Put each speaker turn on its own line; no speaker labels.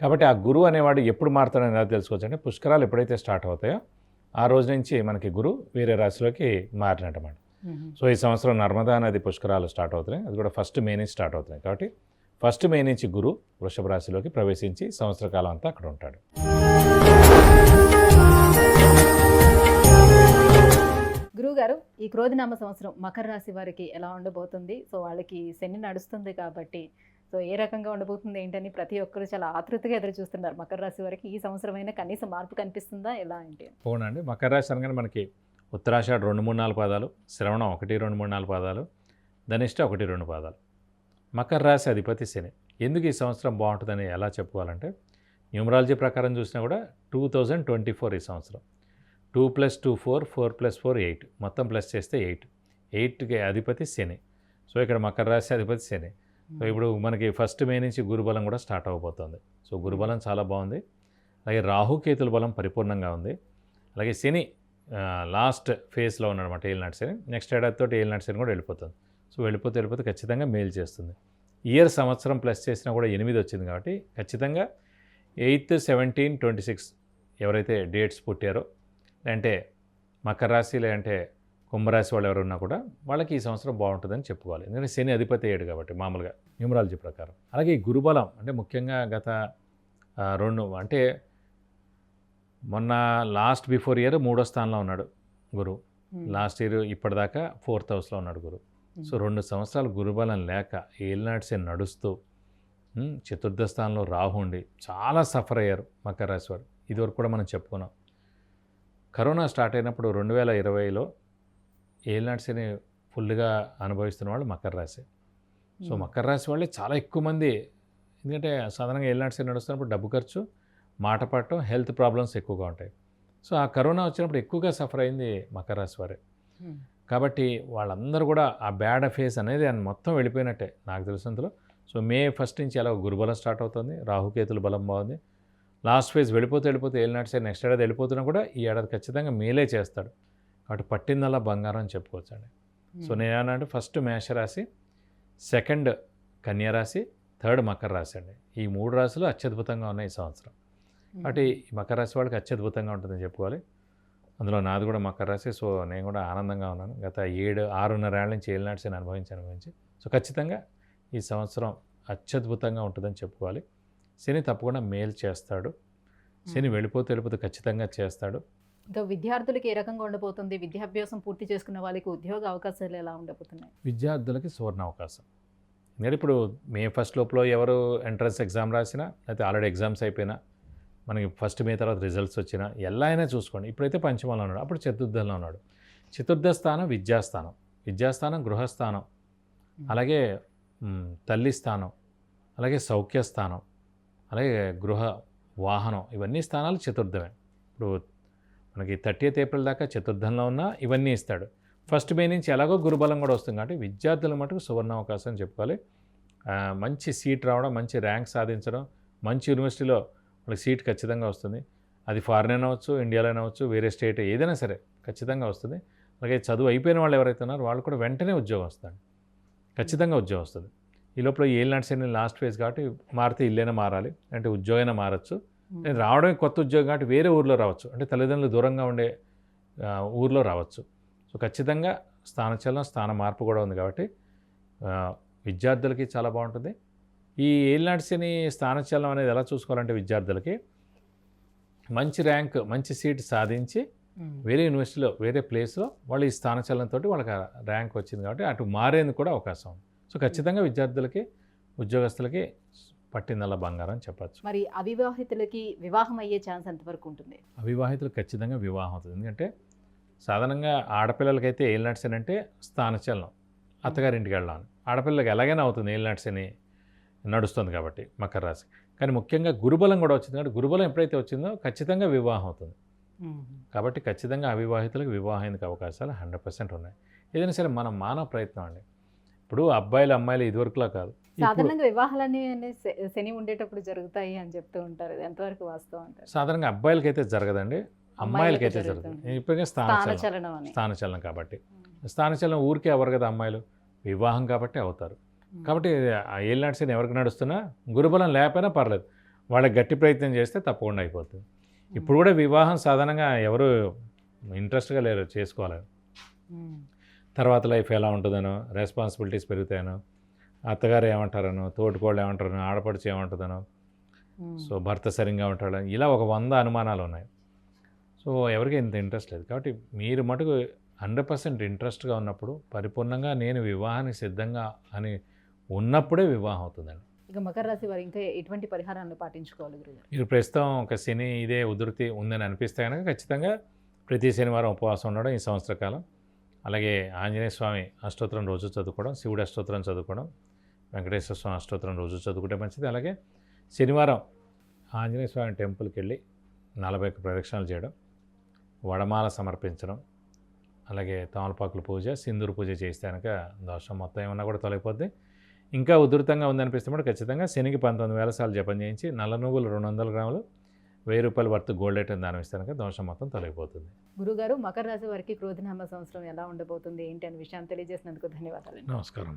కాబట్టి ఆ గురువు అనేవాడు ఎప్పుడు మారుతాడని ఎలా తెలుసుకోవచ్చు అంటే పుష్కరాలు ఎప్పుడైతే స్టార్ట్ అవుతాయో ఆ రోజు నుంచి మనకి గురువు వేరే రాశిలోకి మారినట్టమాట. సో ఈ సంవత్సరం నర్మదా నది పుష్కరాలు స్టార్ట్ అవుతున్నాయి. అది కూడా ఫస్ట్ మే నుంచి స్టార్ట్ అవుతున్నాయి. కాబట్టి ఫస్ట్ మే నుంచి గురు వృషభ రాశిలోకి ప్రవేశించి సంవత్సర కాలం అంతా అక్కడ ఉంటాడు.
గురువుగారు ఈ క్రోధినామ సంవత్సరం మకర రాశి వారికి ఎలా ఉండబోతుంది? సో వాళ్ళకి శని నడుస్తుంది కాబట్టి సో ఏ రకంగా ఉండబోతుంది ఏంటని ప్రతి ఒక్కరు చాలా ఆతృతగా ఎదురు చూస్తున్నారు. మకర రాశి వారికి ఈ సంవత్సరం అయినా కనీసం మార్పు కనిపిస్తుందా? ఎలా ఏంటి
పోనండి. మకర రాశి అనగానే మనకి ఉత్తరాషాఢ రెండు మూడు నాలుగు పాదాలు శ్రవణం ఒకటి రెండు మూడు నాలుగు పాదాలు ధనిష్ట ఒకటి రెండు పాదాలు. మకర రాశి అధిపతి శని. ఎందుకు ఈ సంవత్సరం బాగుంటుందని ఎలా చెప్పుకోవాలంటే న్యూమరాలజీ ప్రకారం చూసినా కూడా టూ థౌజండ్ ట్వంటీ ఫోర్ ఈ సంవత్సరం. Two plus two four four plus four eight. మొత్తం ప్లస్ చేస్తే ఎయిట్. ఎయిట్కి అధిపతి శని. సో ఇక్కడ మకర రాశి అధిపతి శని. సో ఇప్పుడు మనకి ఫస్ట్ మే నుంచి గురుబలం కూడా స్టార్ట్ అవబోతోంది సో గురుబలం చాలా బాగుంది. అలాగే రాహుకేతుల బలం పరిపూర్ణంగా ఉంది. అలాగే శని లాస్ట్ ఫేజ్లో ఉన్నాడనమాట ఏలినాటి శని. నెక్స్ట్ ఏడాదితో ఏలినాటి శని కూడా వెళ్ళిపోతుంది. సో వెళ్ళిపోతే వెళ్ళిపోతే ఖచ్చితంగా మేలు చేస్తుంది. ఇయర్ సంవత్సరం ప్లస్ చేసినా కూడా ఎనిమిది వచ్చింది కాబట్టి ఖచ్చితంగా ఎయిత్ సెవెంటీన్ ట్వంటీ సిక్స్ ఎవరైతే డేట్స్ పుట్టారో లేదంటే మకర రాశి లేదంటే కుంభరాశి వాళ్ళు ఎవరున్నా కూడా వాళ్ళకి ఈ సంవత్సరం బాగుంటుందని చెప్పుకోవాలి. ఎందుకంటే శని అధిపతి అయ్యాడు కాబట్టి మామూలుగా న్యూమరాలజీ ప్రకారం. అలాగే ఈ గురుబలం అంటే ముఖ్యంగా గత రెండు అంటే మొన్న లాస్ట్ బిఫోర్ ఇయర్ మూడో స్థానంలో ఉన్నాడు గురువు లాస్ట్ ఇయర్ ఇప్పటిదాకా ఫోర్త్ హౌస్లో ఉన్నాడు గురువు సో రెండు సంవత్సరాలు గురుబలం లేక ఏలినాటి శని నడుస్తూ చతుర్థ స్థానంలో రాహు ఉండి చాలా సఫర్ అయ్యారు మకర రాశి వారు. ఇదివరకు కూడా మనం చెప్పుకున్నాం. కరోనా స్టార్ట్ అయినప్పుడు రెండు వేల ఇరవైలో ఏలినాడ్స్ని ఫుల్గా అనుభవిస్తున్న వాళ్ళు మకర రాశి. సో మకర రాశి వాళ్ళే చాలా ఎక్కువ మంది. ఎందుకంటే సాధారణంగా ఏలినాడ్స్ నడుస్తున్నప్పుడు డబ్బు ఖర్చు మాట పట్టడం హెల్త్ ప్రాబ్లమ్స్ ఎక్కువగా ఉంటాయి. సో ఆ కరోనా వచ్చినప్పుడు ఎక్కువగా సఫర్ అయింది మకర రాశి వారే.
ఉమ్.
కాబట్టి వాళ్ళందరూ కూడా ఆ బ్యాడ్ ఫేస్ అనేది ఆయన మొత్తం వెళ్ళిపోయినట్టే నాకు తెలిసినంతలో. సో మే ఫస్ట్ నుంచి అలా గురుబలం స్టార్ట్ అవుతుంది. రాహుకేతుల బలం బాగుంది. లాస్ట్ ఫేజ్ వెళ్ళిపోతే వెళ్ళిపోతే ఏలినాటి సైడ్ నెక్స్ట్ ఏడాది వెళ్ళిపోతున్నా కూడా ఈ ఏడాది ఖచ్చితంగా మేలే చేస్తాడు. కాబట్టి పట్టిందల్లా బంగారం అని చెప్పుకోవచ్చు అండి సో నేను ఏమన్నా ఫస్ట్ మేషరాశి సెకండ్ కన్యారాశి థర్డ్ మకర రాశి అండి. ఈ మూడు రాశులు అత్యద్భుతంగా ఉన్నాయి ఈ సంవత్సరం. కాబట్టి ఈ మకర రాశి వాళ్ళకి అత్యద్భుతంగా ఉంటుందని చెప్పుకోవాలి. అందులో నాది కూడా మకర రాశి సో నేను కూడా ఆనందంగా ఉన్నాను. గత ఏడు ఆరున్నర ఏళ్ళ నుంచి ఏలినాటి శని అనుభవించి అనుభవించి. సో ఖచ్చితంగా ఈ సంవత్సరం అత్యద్భుతంగా ఉంటుందని చెప్పుకోవాలి. శని తప్పకుండా మేలు చేస్తాడు. శని వెళ్ళిపోతే వెళ్ళిపోతే ఖచ్చితంగా చేస్తాడు.
ఇంకా విద్యార్థులకి ఏ రకంగా ఉండబోతుంది? విద్యాభ్యాసం పూర్తి చేసుకున్న వాళ్ళకి ఉద్యోగ అవకాశాలు ఎలా ఉండబోతున్నాయి?
విద్యార్థులకి సువర్ణ అవకాశం. ఎందుకంటే ఇప్పుడు మే ఫస్ట్ లోపల ఎవరు ఎంట్రన్స్ ఎగ్జామ్ రాసినా లేకపోతే ఆల్రెడీ ఎగ్జామ్స్ అయిపోయినా మనకి ఫస్ట్ మే తర్వాత రిజల్ట్స్ వచ్చినా ఎలా అయినా చూసుకోండి. ఇప్పుడైతే పంచమంలో ఉన్నాడు అప్పుడు చతుర్థంలో ఉన్నాడు. చతుర్థ స్థానం విద్యాస్థానం. విద్యాస్థానం గృహస్థానం. అలాగే తల్లి స్థానం. అలాగే సౌఖ్య స్థానం. అలాగే గృహ వాహనం. ఇవన్నీ స్థానాలు చతుర్థమే. ఇప్పుడు మనకి థర్టీఎత్ ఏప్రిల్ దాకా చతుర్థంలో ఉన్నా ఇవన్నీ ఇస్తాడు. ఫస్ట్ మే నుంచి ఎలాగో గురుబలం కూడా వస్తుంది కాబట్టి విద్యార్థుల మటుకు సువర్ణ అవకాశం చెప్పుకోవాలి. మంచి సీట్ రావడం మంచి ర్యాంక్ సాధించడం మంచి యూనివర్సిటీలో వాళ్ళకి సీట్ ఖచ్చితంగా వస్తుంది. అది ఫారిన్ అయినా అవచ్చు ఇండియాలో అయినా వేరే స్టేట్ ఏదైనా సరే ఖచ్చితంగా వస్తుంది. అలాగే చదువు అయిపోయిన వాళ్ళు ఎవరైతే ఉన్నారో వాళ్ళు కూడా వెంటనే ఉద్యోగం వస్తుంది ఖచ్చితంగా ఉద్యోగం వస్తుంది. ఈ లోపల ఏళ్ళు నడిచిన లాస్ట్ ఫేజ్ కాబట్టి మారితే ఇల్లైనా మారాలి అంటే ఉద్యోగైనా మారచ్చు. నేను రావడమే కొత్త ఉద్యోగం కాబట్టి వేరే ఊర్లో రావచ్చు. అంటే తల్లిదండ్రులు దూరంగా ఉండే ఊర్లో రావచ్చు. సో ఖచ్చితంగా స్థానచలనం స్థాన మార్పు కూడా ఉంది కాబట్టి విద్యార్థులకి చాలా బాగుంటుంది. ఈ ఏలినాడ్సిని స్థానచలనం అనేది ఎలా చూసుకోవాలంటే విద్యార్థులకి మంచి ర్యాంక్ మంచి సీట్ సాధించి. వేరే యూనివర్సిటీలో వేరే ప్లేస్లో వాళ్ళు ఈ స్థానచలనంతో వాళ్ళకి ర్యాంక్ వచ్చింది కాబట్టి అటు మారేందుకు కూడా అవకాశం ఉంది. సో ఖచ్చితంగా విద్యార్థులకి ఉద్యోగస్తులకి పట్టిందల్లా బంగారం అని చెప్పచ్చు.
మరి అవివాహితులకి వివాహం అయ్యే ఛాన్స్ ఎంతవరకు ఉంటుంది?
అవివాహితులు ఖచ్చితంగా వివాహం అవుతుంది. ఎందుకంటే సాధారణంగా ఆడపిల్లలకైతే అని అంటే స్థానచలనం. అత్తగారింటికి వెళ్ళాలి. ఆడపిల్లలకి ఎలాగైనా అవుతుంది ఏలినాట్స్ అని నడుస్తుంది కాబట్టి మకర రాశి. కానీ ముఖ్యంగా గురుబలం కూడా వచ్చింది. కాబట్టి గురుబలం ఎప్పుడైతే వచ్చిందో ఖచ్చితంగా వివాహం అవుతుంది. కాబట్టి ఖచ్చితంగా అవివాహితులకు వివాహానికి అవకాశాలు హండ్రెడ్ పర్సెంట్ ఉన్నాయి. ఏదైనా సరే మనం మానవ ప్రయత్నం అండి. ఇప్పుడు అబ్బాయిలు అమ్మాయిలు ఇదివరకులా కాదు.
సాధారణంగా శ- శని ఉండేటప్పుడు జరుగుతాయి అని చెప్తూ ఉంటారు. ఎంతవరకు వాస్తవం అంటారు?
సాధారణంగా అబ్బాయిలకైతే జరగదండి అమ్మాయిలకైతే జరుగుతుంది. ఇప్పటికే స్థానచలనం.
స్థానచలనం
కాబట్టి. స్థానచలనం ఊరికే అవ్వరు కదా అమ్మాయిలు? వివాహం కాబట్టి అవుతారు. కాబట్టి ఆ ఏలినాటి ఎవరికి నడుస్తున్నా గురుబలం లేకపోయినా పర్లేదు. వాళ్ళకి గట్టి ప్రయత్నం చేస్తే తప్పకుండా అయిపోతుంది. ఇప్పుడు కూడా వివాహం సాధారణంగా ఎవరు ఇంట్రెస్ట్గా లేరు చేసుకోవాలని. తర్వాత లైఫ్ ఎలా ఉంటుందనో రెస్పాన్సిబిలిటీస్ పెరుగుతాయనో అత్తగారు ఏమంటారనో తోటికోళ్ళు ఏమంటారనో ఆడపడుచు ఏమంటుందనో. సో భర్త సరిగ్గా ఉంటాడని ఇలా ఒక వంద అనుమానాలు ఉన్నాయి. సో ఎవరికి ఇంత ఇంట్రెస్ట్ లేదు. కాబట్టి మీరు మటుకు హండ్రెడ్ పర్సెంట్ ఇంట్రెస్ట్గా ఉన్నప్పుడు పరిపూర్ణంగా నేను వివాహానికి సిద్ధంగా అని ఉన్నప్పుడే వివాహం అవుతుందండి.
ఇక మకర రాశి వారు ఇంకా ఎటువంటి పరిహారాలను పాటించుకోవాలి
మీరు ప్రస్తుతం ఒక శని ఇదే ఉధృతి ఉందని అనిపిస్తే కనుక ఖచ్చితంగా ప్రతి శనివారం ఉపవాసం ఉండడం ఈ సంవత్సర కాలం అలాగే ఆంజనేయ స్వామి అష్టోత్తరం రోజు చదువుకోవడం శివుడు అష్టోత్తరం చదువుకోవడం వెంకటేశ్వర స్వామి అష్టోత్తరం రోజు చదువుకుంటే మంచిది. అలాగే శనివారం ఆంజనేయ స్వామి టెంపుల్కి వెళ్ళి నలభై ఒక్క ప్రదక్షిణలు చేయడం వడమాల సమర్పించడం అలాగే తమలపాకుల పూజ సింధూరు పూజ చేస్తే కనుక దోషం మొత్తం ఏమన్నా కూడా తొలగిపోద్ది. ఇంకా ఉధృతంగా ఉందనిపిస్తే కూడా ఖచ్చితంగా శనికి పంతొమ్మిది వేల సార్లు జపం చేయించి నల్ల నువ్వులు రెండు వందల గ్రాములు వెయ్యి రూపాయల వర్త్ గోల్డ్ ఐటమ్ దానం ఇస్తే కనుక దోషం మొత్తం తొలగిపోతుంది.
గురుగారు మకర రాశి వారికి క్రోధనామ సంవత్సరం ఎలా ఉండబోతుంది ఏంటి అనే విషయాన్ని తెలియజేసినందుకు ధన్యవాదాలు
నమస్కారం.